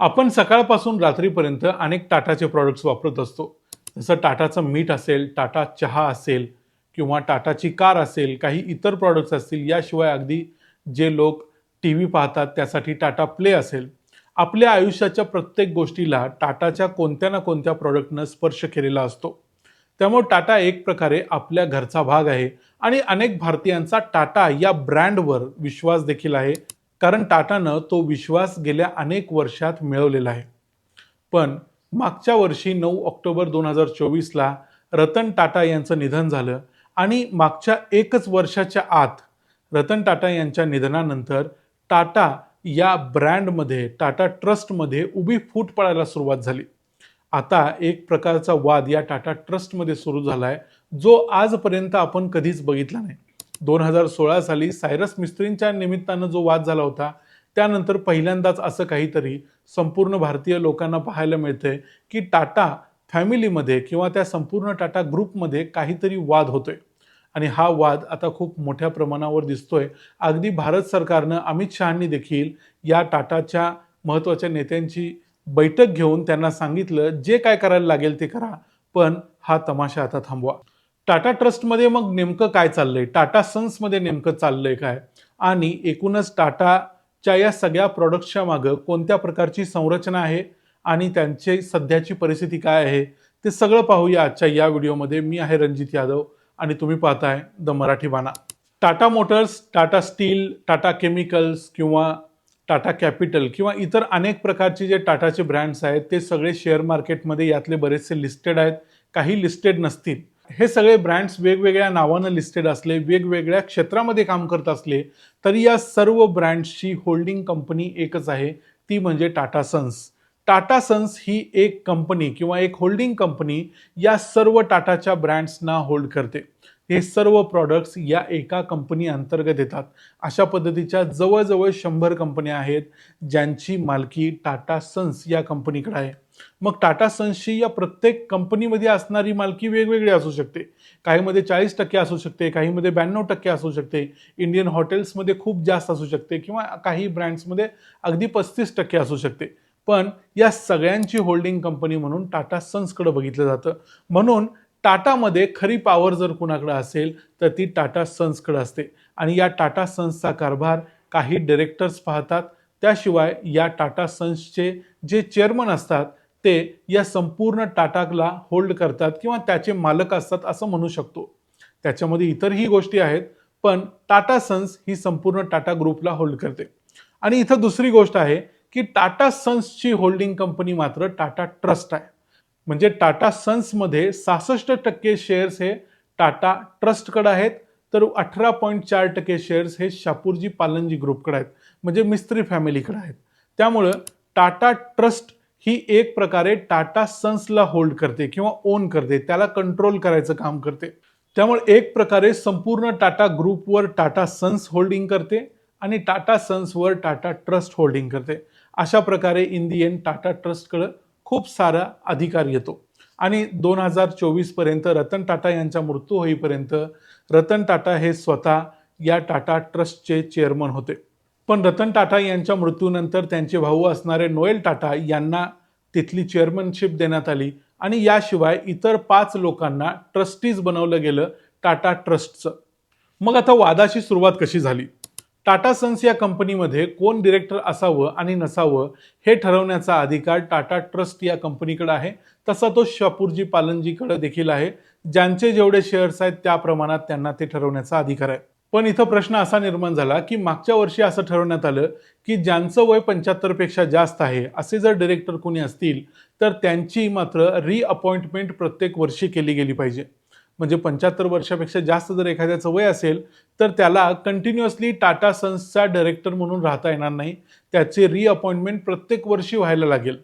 आपण सकाळपासून रात्रीपर्यंत अनेक टाटाचे प्रॉडक्ट्स वापरत असतो. जसं टाटाचं मीठ असेल टाटा चहा असेल किंवा टाटाची कार असेल काही इतर प्रॉडक्ट्स असतील याशिवाय अगदी जे लोक टी व्ही पाहतात त्यासाठी टाटा प्ले असेल. आपल्या आयुष्याच्या प्रत्येक गोष्टीला टाटाच्या कोणत्या ना कोणत्या प्रॉडक्टनं स्पर्श केलेला असतो. त्यामुळे टाटा एक प्रकारे आपल्या घरचा भाग आहे आणि अनेक भारतीयांचा टाटा या ब्रँडवर विश्वास देखील आहे. कारण टाटानं तो विश्वास गेल्या अनेक वर्षात मिळवलेला आहे. पण मागच्या वर्षी नऊ ऑक्टोबर दोन हजार चोवीसला रतन टाटा यांचं निधन झालं आणि मागच्या एकच वर्षाच्या आत रतन टाटा यांच्या निधनानंतर टाटा या ब्रँडमध्ये टाटा ट्रस्टमध्ये उभी फूट पडायला सुरुवात झाली. आता एक प्रकारचा वाद या टाटा ट्रस्टमध्ये सुरू झाला आहे जो आजपर्यंत आपण कधीच बघितला नाही. दोन हजार सोळा साली सायरस मिस्त्रींच्या निमित्तानं जो वाद झाला होता त्यानंतर पहिल्यांदाच असं काहीतरी संपूर्ण भारतीय लोकांना पाहायला मिळतंय की टाटा फॅमिलीमध्ये किंवा त्या संपूर्ण टाटा ग्रुपमध्ये काहीतरी वाद होतोय. आणि हा वाद आता खूप मोठ्या प्रमाणावर दिसतोय. अगदी भारत सरकारनं अमित शहानी देखील या टाटाच्या महत्त्वाच्या नेत्यांची बैठक घेऊन त्यांना सांगितलं जे काय करायला लागेल ते करा पण हा तमाशा आता थांबवा. टाटा ट्रस्टमध्ये मग नेमकं काय चाललंय? टाटा सन्समध्ये नेमकं चाललंय काय? आणि एकूणच टाटाच्या या सगळ्या प्रॉडक्ट्सच्या मागं कोणत्या प्रकारची संरचना आहे? आणि त्यांची सध्याची परिस्थिती काय आहे? ते सगळं पाहूया आजच्या या व्हिडिओमध्ये. मी आहे रणजित यादव आणि तुम्ही पाहताय the Marathi Bana Tata Motors Tata Steel Tata Chemicals किंवा टाटा कॅपिटल किंवा इतर अनेक प्रकारचे जे टाटाचे ब्रँड्स आहेत ते सगळे शेअर मार्केटमध्ये यातले बरेचसे लिस्टेड आहेत. काही लिस्टेड नसतील. हे सगळे ब्रँड्स वेगवेगळ्या नावानं लिस्टेड असले वेगवेगळ्या क्षेत्रामध्ये काम करत असले तरी या सर्व ब्रँड्सची होल्डिंग कंपनी एकच आहे. ती म्हणजे टाटा सन्स. टाटा सन्स ही एक कंपनी किंवा एक होल्डिंग कंपनी या सर्व टाटाच्या ब्रँड्सना होल्ड करते. हे सर्व प्रॉडक्ट्स या एका कंपनी अंतर्गत येतात. अशा पद्धतीच्या जवळजवळ शंभर कंपन्या आहेत ज्यांची मालकी टाटा सन्स या कंपनीकडे आहे. मग टाटा सन्सची या प्रत्येक कंपनीमध्ये असणारी मालकी वेगवेगळी असू शकते. काहीमध्ये चाळीस टक्के असू शकते काहीमध्ये ब्याण्णव टक्के असू शकते. इंडियन हॉटेल्समध्ये खूप जास्त असू शकते किंवा काही ब्रँड्समध्ये अगदी पस्तीस टक्के असू शकते. पण या सगळ्यांची होल्डिंग कंपनी म्हणून टाटा सन्सकडे बघितलं जातं. म्हणून टाटामध्ये खरी पॉवर जर कुणाकडे असेल तर ती टाटा सन्सकडे असते. आणि या टाटा सन्सचा कारभार काही डिरेक्टर्स पाहतात. त्याशिवाय या टाटा सन्सचे जे चेअरमन असतात ते या संपूर्ण टाटाकला होल्ड करतात किंवा त्याचे मालक असतात असं म्हणू शकतो. त्याच्यामध्ये इतरही गोष्टी आहेत पण टाटा सन्स ही संपूर्ण टाटा ग्रुपला होल्ड करते. आणि इथं दुसरी गोष्ट आहे की टाटा सन्सची होल्डिंग कंपनी मात्र टाटा ट्रस्ट आहे. म्हणजे टाटा सन्समध्ये सहासष्ट टक्के शेअर्स हे टाटा ट्रस्टकडे आहेत तर अठरा पॉईंट चार टक्के शेअर्स हे शापूरजी पालनजी ग्रुपकडे आहेत. म्हणजे मिस्त्री फॅमिलीकडे आहेत. त्यामुळं टाटा ट्रस्ट ही एक प्रकारे टाटा सन्सला होल्ड करते किंवा ओन करते त्याला कंट्रोल करायचं काम करते. त्यामुळे एक प्रकारे संपूर्ण टाटा ग्रुपवर टाटा सन्स होल्डिंग करते आणि टाटा सन्सवर टाटा ट्रस्ट होल्डिंग करते. अशा प्रकारे इन दी एंड टाटा ट्रस्टकडं खूप सारा अधिकार येतो. आणि दोन हजार चोवीसपर्यंत रतन टाटा यांचा मृत्यू होईपर्यंत रतन टाटा हे स्वतः या टाटा ट्रस्टचे चेअरमन होते. पण रतन टाटा यांच्या मृत्यूनंतर त्यांचे भाऊ असणारे नोएल टाटा यांना तिथली चेअरमनशिप देण्यात आली आणि याशिवाय इतर पाच लोकांना ट्रस्टीज बनवलं गेलं टाटा ट्रस्टचं मग आता वादाची सुरुवात कशी झाली? टाटा सन्स या कंपनीमध्ये कोण डिरेक्टर असावं आणि नसावं हे ठरवण्याचा अधिकार टाटा ट्रस्ट या कंपनीकडे आहे. तसा तो शापूरजी पालनजीकडे देखील आहे ज्यांचे जेवढे शेअर्स आहेत त्या प्रमाणात त्यांना ते ठरवण्याचा अधिकार आहे. पण इथं प्रश्न असा निर्माण झाला की मागच्या वर्षी असं ठरवण्यात आलं की ज्यांचं वय पंच्याहत्तरपेक्षा जास्त आहे असे जर डिरेक्टर कोणी असतील तर त्यांची मात्र रिअपॉइंटमेंट प्रत्येक वर्षी केली गेली पाहिजे. म्हणजे पंच्याहत्तर वर्षापेक्षा जास्त जर एखाद्याचं वय असेल तर त्याला कंटिन्युअसली टाटा सन्सचा डायरेक्टर म्हणून राहता येणार नाही. त्याचे रिअपॉइंटमेंट प्रत्येक वर्षी व्हायला लागेल.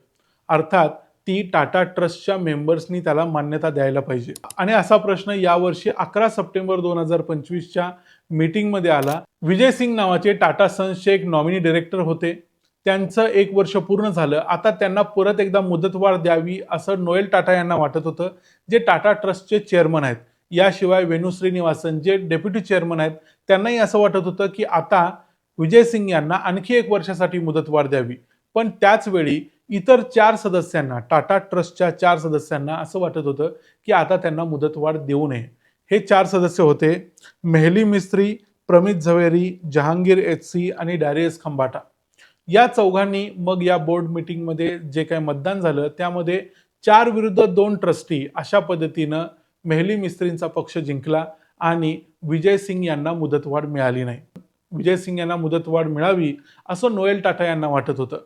अर्थात ती टाटा ट्रस्टच्या मेंबर्सनी त्याला मान्यता द्यायला पाहिजे. आणि असा प्रश्न यावर्षी अकरा सप्टेंबर दोन हजार पंचवीसच्या मीटिंगमध्ये आला. विजय सिंग नावाचे टाटा सन्सचे एक नॉमिनी डिरेक्टर होते. त्यांचं एक वर्ष पूर्ण झालं. आता त्यांना परत एकदा मुदतवाढ द्यावी असं नोएल टाटा यांना वाटत होतं जे टाटा ट्रस्टचे चेअरमन आहेत. याशिवाय वेणू श्रीनिवासन जे डेप्युटी चेअरमन आहेत त्यांनाही असं वाटत होतं की आता विजय सिंग यांना आणखी एक वर्षासाठी मुदतवाढ द्यावी. पण त्याचवेळी इतर चार सदस्यांना टाटा ट्रस्टच्या चार सदस्यांना असं वाटत होतं की आता त्यांना मुदतवाढ देऊ नये. हे चार सदस्य होते मेहली मिस्त्री प्रमित झवेरी जहांगीर एच सी आणि डॅरियस खंबाटा. या चौघांनी मग या बोर्ड मीटिंगमध्ये जे काही मतदान झालं त्यामध्ये चार विरुद्ध दोन ट्रस्टी अशा पद्धतीनं मेहली मिस्त्रींचा पक्ष जिंकला आणि विजय सिंग यांना मुदतवाढ मिळाली नाही. विजय सिंग यांना मुदतवाढ मिळावी असं नोएल टाटा यांना वाटत होतं.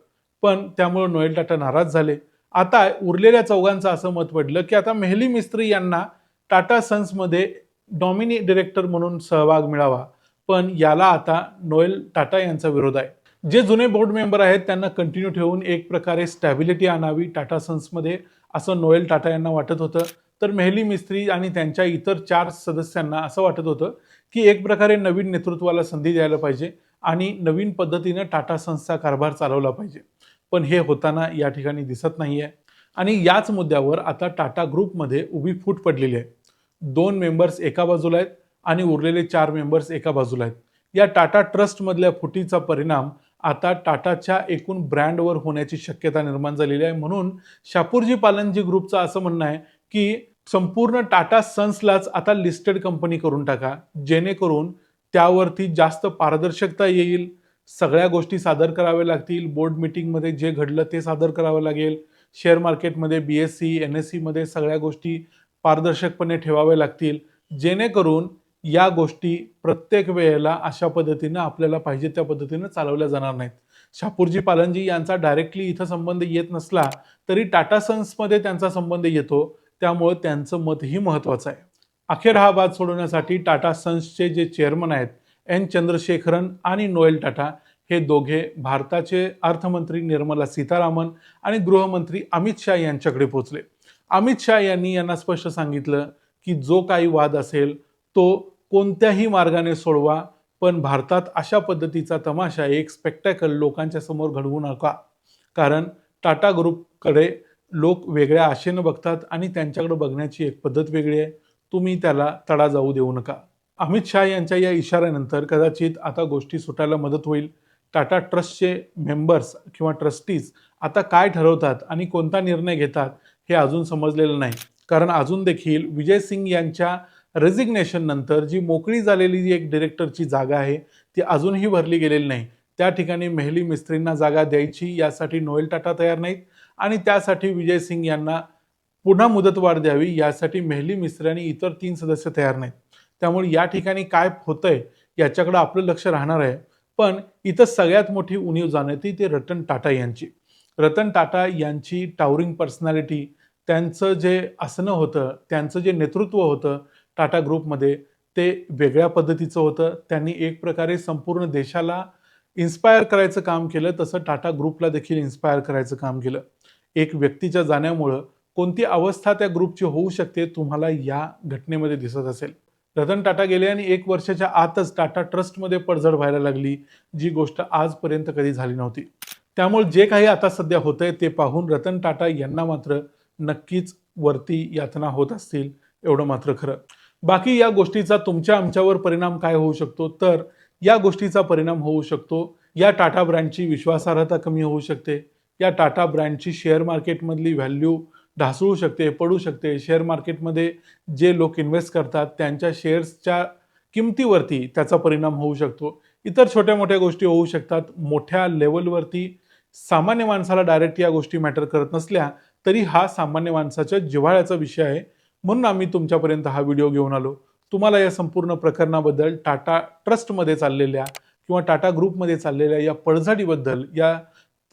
पण त्यामुळे नोएल टाटा नाराज झाले. आता उरलेल्या चौघांचं असं मत पडलं की आता मेहली मिस्त्री यांना टाटा सन्समध्ये डॉमिनी डिरेक्टर म्हणून सहभाग मिळावा. पण याला आता नोएल टाटा यांचा विरोध आहे. जे जुने बोर्ड मेंबर आहेत त्यांना कंटिन्यू ठेवून एक प्रकारे स्टॅबिलिटी आणावी टाटा सन्समध्ये असं नोएल टाटा यांना वाटत होतं. तर मेहली मिस्त्री आणि त्यांच्या इतर चार सदस्यांना असं वाटत होतं की एक प्रकारे नवीन नेतृत्वाला संधी द्यायला पाहिजे आणि नवीन पद्धतीनं टाटा सन्सचा कारभार चालवला पाहिजे. पण हे होताना या ठिकाणी दिसत नाही आहे आणि याच मुद्द्यावर आता टाटा ग्रुपमध्ये उभी फूट पडलेली आहे. दोन मेंबर्स एका बाजूला आहेत आणि उरलेले चार मेंबर्स एका बाजूला आहेत. या टाटा ट्रस्टमधल्या फुटीचा परिणाम आता टाटाच्या एकूण ब्रँडवर होण्याची शक्यता निर्माण झालेली आहे. म्हणून शापूरजी पालनजी ग्रुपचं असं म्हणणं आहे की संपूर्ण टाटा सन्सलाच आता लिस्टेड कंपनी करून टाका जेणेकरून त्यावरती जास्त पारदर्शकता येईल सगळ्या गोष्टी सादर कराव्या लागतील. बोर्ड मीटिंगमध्ये जे घडलं ते सादर करावं लागेल. शेअर मार्केटमध्ये B S C N S सीमध्ये सगळ्या गोष्टी पारदर्शकपणे ठेवाव्या लागतील. जेणेकरून या गोष्टी प्रत्येक वेळेला अशा पद्धतीनं आपल्याला पाहिजे त्या पद्धतीनं चालवल्या जाणार नाहीत. शापूरजी पालनजी यांचा डायरेक्टली इथं संबंध येत नसला तरी टाटा सन्समध्ये त्यांचा संबंध येतो. त्यामुळं त्यांचं मतही महत्त्वाचं आहे. अखेर हा वाद सोडवण्यासाठी टाटा सन्सचे जे चेअरमन आहेत एन चंद्रशेखरन आणि नोएल टाटा हे दोघे भारताचे अर्थमंत्री निर्मला सीतारामन आणि गृहमंत्री अमित शाह यांच्याकडे पोहोचले. अमित शाह यांनी यांना स्पष्ट सांगितलं की जो काही वाद असेल तो कोणत्याही मार्गाने सोडवा पण भारतात अशा पद्धतीचा तमाशा एक स्पेक्टॅकल लोकांच्या समोर घडवू नका. कारण टाटा ग्रुपकडे लोक वेगळ्या आशेनं बघतात आणि त्यांच्याकडे बघण्याची एक पद्धत वेगळी आहे. तुम्ही त्याला तडा जाऊ देऊ नका. अमित शाह यांच्या या इशाऱ्यानंतर कदाचित आता गोष्टी सुटायला मदत होईल. टाटा ट्रस्टचे मेंबर्स किंवा ट्रस्टीज आता काय ठरवतात आणि कोणता निर्णय घेतात हे अजून समजलेलं नाही. कारण अजून देखील विजय सिंग यांच्या रेझिग्नेशन नंतर जी मोकळी झालेली जी एक डिरेक्टरची जागा आहे ती अजूनही भरली गेलेली नाही. त्या ठिकाणी मेहली मिस्त्रींना जागा द्यायची यासाठी नोएल टाटा तयार नाहीत आणि त्यासाठी विजय सिंग यांना पुन्हा मुदतवाढ द्यावी यासाठी मेहली मिस्त्री आणि इतर तीन सदस्य तयार नाहीत. त्यामुळे या ठिकाणी काय होतंय याच्याकडे आपलं लक्ष राहणार आहे. पण इथं सगळ्यात मोठी उणीव जाणवती ते रतन टाटा यांची. रतन टाटा यांची टावरिंग पर्सनॅलिटी त्यांचं जे असणं होतं त्यांचं जे नेतृत्व होतं टाटा ग्रुपमध्ये ते वेगळ्या पद्धतीचं होतं. त्यांनी एक प्रकारे संपूर्ण देशाला इन्स्पायर करायचं काम केलं तसं टाटा ग्रुपला देखील इन्स्पायर करायचं काम केलं. एक व्यक्तीच्या जाण्यामुळं कोणती अवस्था त्या ग्रुपची होऊ शकते तुम्हाला या घटनेमध्ये दिसत असेल. रतन टाटा गेले आणि एक वर्षाच्या आतच टाटा ट्रस्टमध्ये पडझड व्हायला लागली जी गोष्ट आजपर्यंत कधी झाली नव्हती. त्यामुळे जे काही आता सध्या होतंय ते पाहून रतन टाटा यांना मात्र नक्कीच वरती यातना होत असतील एवढं मात्र खरं. बाकी या गोष्टीचा तुमच्या आमच्यावर परिणाम काय होऊ शकतो? तर या गोष्टीचा परिणाम होऊ शकतो. या टाटा ब्रँडची विश्वासार्हता कमी होऊ शकते. या टाटा ब्रँडची शेअर मार्केटमधली व्हॅल्यू ढासळू शकते पडू शकते. शेअर मार्केटमध्ये जे लोक इन्व्हेस्ट करतात त्यांच्या शेअर्सच्या किमतीवरती त्याचा परिणाम होऊ शकतो. इतर छोट्या मोठ्या गोष्टी होऊ शकतात. मोठ्या लेवलवरती सामान्य माणसाला डायरेक्ट या गोष्टी मॅटर करत नसल्या तरी हा सामान्य माणसाच्या जिव्हाळ्याचा विषय आहे. म्हणून आम्ही तुमच्यापर्यंत हा व्हिडिओ घेऊन आलो. तुम्हाला या संपूर्ण प्रकरणाबद्दल टाटा ट्रस्टमध्ये चाललेल्या किंवा टाटा ग्रुपमध्ये चाललेल्या या पडझाडीबद्दल या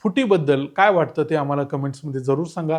फुटीबद्दल काय वाटतं ते आम्हाला कमेंट्समध्ये जरूर सांगा.